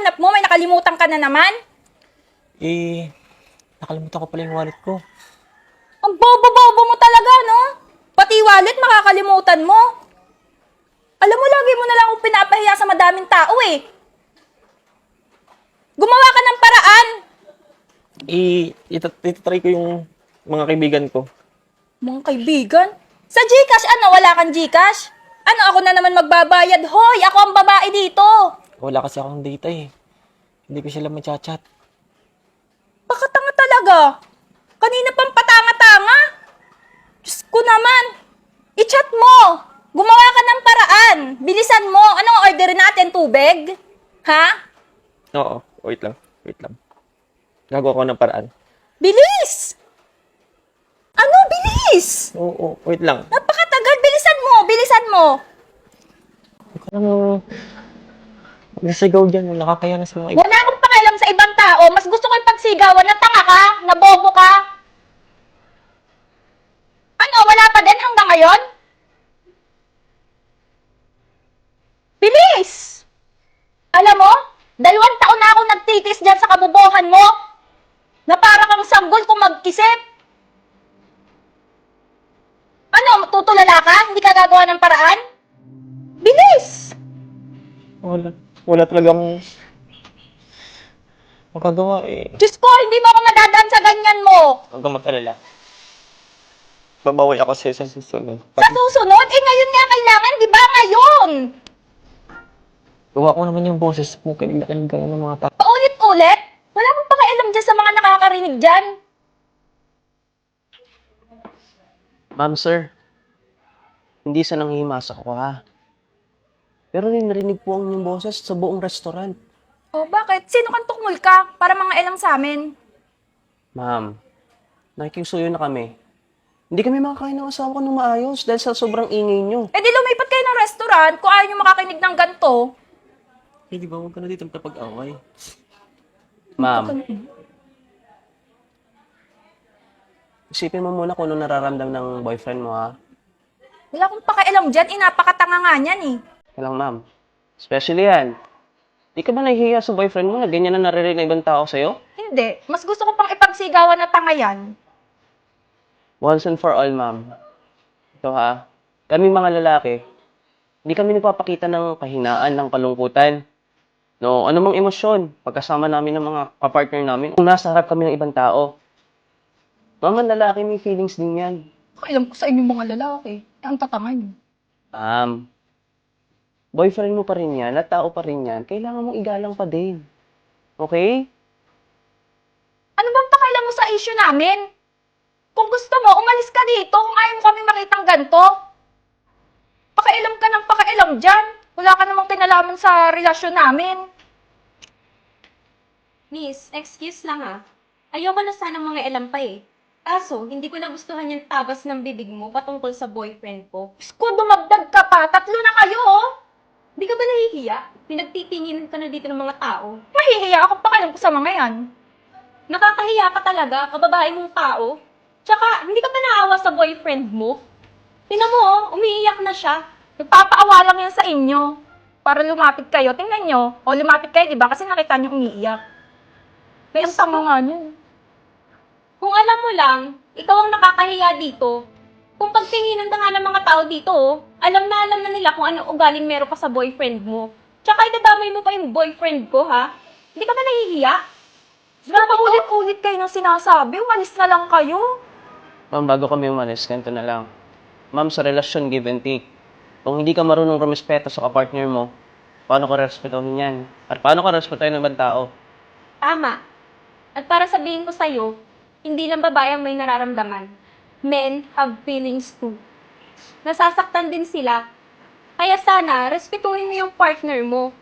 hinahanap mo? May nakalimutan ka na naman? Eh, nakalimutan ko pala yung wallet ko. Ang bobo-bobo mo talaga, no? Pati wallet makakalimutan mo. Alam mo, lagi mo na lang akong pinapahiya sa madaming tao eh. Gumawa ka ng paraan. Eh, itat- itatry ko yung mga kaibigan ko. Mga kaibigan, sa Gcash, ano, wala kang Gcash? Ano, ako na naman magbabayad? Hoy, ako ang babae dito. Wala kasi akong data eh. Hindi ko sila machat-chat. Baka tanga talaga. Kanina pang patanga-tanga. Diyos ko naman. I-chat mo. Gumawa ka ng paraan. Bilisan mo. Anong order natin? Tubig? Ha? Oo, wait lang. Wait lang. Gagawa ko ng paraan. Bilis! Ano? Bilis! Oo, wait lang. Napakatagal. Bilisan mo. Bilisan mo. Huwag ka nang nasigaw dyan. Nakakaya na sa mga iba. Wala akong pakialam sa ibang tao. Mas gusto ko yung pagsigawan na tanga ka, na bobo ka. Ano, wala pa din hanggang ngayon? Bilis! Alam mo, dalawang taon na ako nagtitis dyan sa kabubuhan mo. Na para kang sanggol kung magkisip. Ano, tutulala ka? Hindi ka gagawa ng paraan? Bilis! Wala. Wala talagang makagawa eh. Diyos ko, hindi mo ako madadaan sa ganyan mo. Huwag kang mag-alala. Babawi ako sa sa susunod. Sa susunod, eh ngayon nga kailangan, di ba ngayon? Gawa ko naman yung boses mo. Kailangan ka ng mga tao. Paulit-ulit? Wala akong pakialam dyan sa mga nakakarinig dyan. Ma'am, sir. Hindi sa nanghihimasa ko, ha? Pero narinig po ang inyong boses sa buong restaurant. Oh, bakit? Sino kang tukmul ka para mga ilang sa amin? Ma'am, nakikisuyo na kami. Hindi kami makakain ng asawa ko ng maayos dahil sa sobrang ingay nyo. Eh di lumipat kayo ng restaurant kung ayaw nyo makakinig ng ganito. Eh, di ba huwag ka na dito kapag-away? Ma'am, isipin mo muna kung ano nararamdam ng boyfriend mo, ha? Wala akong pakialam dyan, inapakatanga nga niyan eh. Kailang, ma'am. Especially yan. Di ka ba nahihiya sa boyfriend mo na ganyan na naririnig ng ibang tao sa'yo? Hindi, mas gusto ko pang ipagsigawan na tanga yan. Once and for all, ma'am. Ito ha, kami mga lalaki, hindi kami nagpapakita ng kahinaan, ng kalungkutan. No, anumang emosyon, pagkasama namin ng mga kapartner namin, kung nasa harap kami ng ibang tao. Mga lalaki may feelings din yan. Pakialam ko sa inyong mga lalaki. Ang tatanga niyo. Um, boyfriend mo pa rin yan, at tao pa rin yan, kailangan mong igalang pa din. Okay? Ano bang pakialam mo sa issue namin? Kung gusto mo, umalis ka dito kung ayaw mo kami makitang ganito. Pakialam ka ng pakialam dyan. Wala ka namang kinalaman sa relasyon namin. Miss, excuse lang ha. Ayoko na sana mga ilan pa eh. Kaso, hindi ko nagustuhan yung tabas ng bibig mo patungkol sa boyfriend ko. Diyos ko, dumagdag ka pa. Tatlo na kayo, oh. Di ka ba nahihiya? Pinagtitingin ka na dito ng mga tao. Mahihiya ako pakialam ko sa mga yan. Nakakahiya ka talaga, kababae mong tao. Tsaka, hindi ka ba naawa sa boyfriend mo? Tingnan mo, oh, umiiyak na siya. Nagpapaawa lang yan sa inyo. Para lumapit kayo. Tingnan nyo. O, lumapit kayo, di ba? Kasi nakita nyo umiiyak. May ang tanga nga nyo. Kung alam mo lang, ikaw ang nakakahiya dito. Kung pagtinginan ka nga ng mga tao dito, oh, alam na alam na nila kung anong ugaling meron ka sa boyfriend mo. Tsaka idadamay mo pa yung boyfriend ko, ha? Hindi ka ba nahihiya? Napaulit-ulit kayo ng sinasabi. Umalis na lang kayo. Ma'am, bago kami umalis, ganito na lang. Ma'am, sa relasyon, give and take. Kung hindi ka marunong rumispeto sa kapartner mo, paano ka respetuhin yan? At paano ka respetuhin ng ibang tao? Tama. At para sabihin ko sa'yo, hindi lang babae ang may nararamdaman. Men have feelings too. Nasasaktan din sila. Kaya sana, respetuhin mo yung partner mo.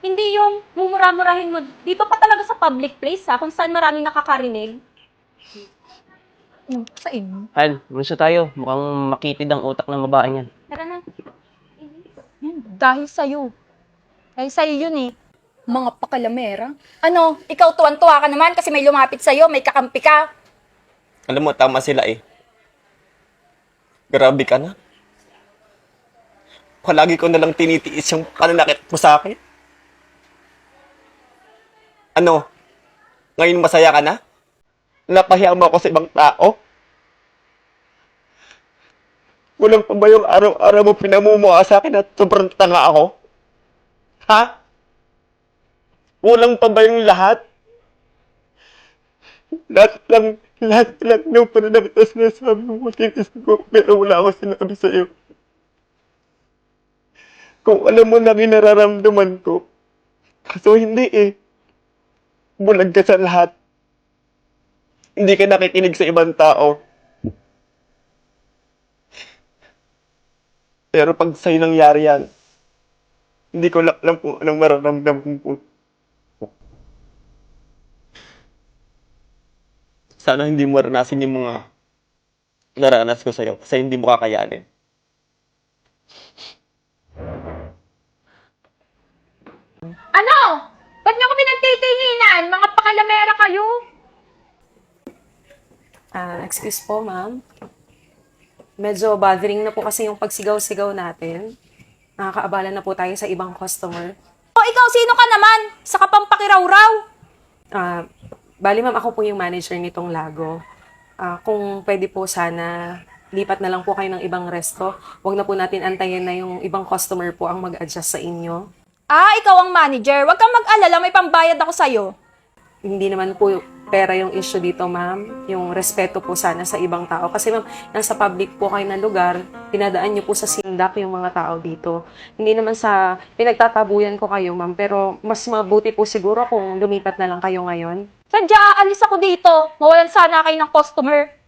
Hindi yung mumura-murahin mo. Dito pa talaga sa public place ha, kung saan maraming nakakarinig. Ano Sa inyo. Han, gusto tayo. Mukhang makitid ang utak ng babae niyan. Tara na. Dahil sa'yo. Dahil sa'yo yun eh. Mga pakalamera. Ano, ikaw tuwan-tuwa ka naman kasi may lumapit sa'yo, may kakampi ka. Alam mo, tama sila eh. Grabe ka na. Palagi ko nalang tinitiis yung pananakit mo sa akin. Ano? Ngayon masaya ka na? Napahiya mo ako sa ibang tao? Kulang pa ba yung araw-araw mo pinamumuha sa akin at sobrang tanga ako? Ha? Kulang pa ba yung lahat? Lahat lang, lahat lang ng pananaktas na sabi mo, titis ko, pero wala akong sinabi sa'yo. Kung alam mo na yung nararamdaman ko, kaso hindi eh. Bulag ka sa lahat. Hindi ka nakikinig sa ibang tao. Pero pag sa'yo nangyari yan, hindi ko lang alam kung anong mararamdaman ko. Sana hindi mo maranasin yung mga naranas ko sa'yo kasi hindi mo kakayanin. Ano? Ba't niyo ko pinagtitinginan? Mga pakalamera kayo? Ah, excuse po, ma'am. Medyo bothering na po kasi yung pagsigaw-sigaw natin. Nakakaabala na po tayo sa ibang customer. O ikaw, sino ka naman? Sa kapampakiraw-raw. Ah, bali ma'am, ako po yung manager nitong Lago. Ah, kung pwede po sana, lipat na lang po kayo ng ibang resto. Huwag na po natin antayin na yung ibang customer po ang mag-adjust sa inyo. Ah, ikaw ang manager. Huwag kang mag-alala, may pambayad ako sa'yo. Hindi naman po pera yung issue dito, ma'am. Yung respeto po sana sa ibang tao. Kasi ma'am, nasa public po kayo ng lugar, pinadaan niyo po sa sindak yung mga tao dito. Hindi naman sa pinagtatabuyan ko kayo, ma'am. Pero mas mabuti po siguro kung lumipat na lang kayo ngayon. Sadya aalis ako dito. Mawalan sana kayo ng customer.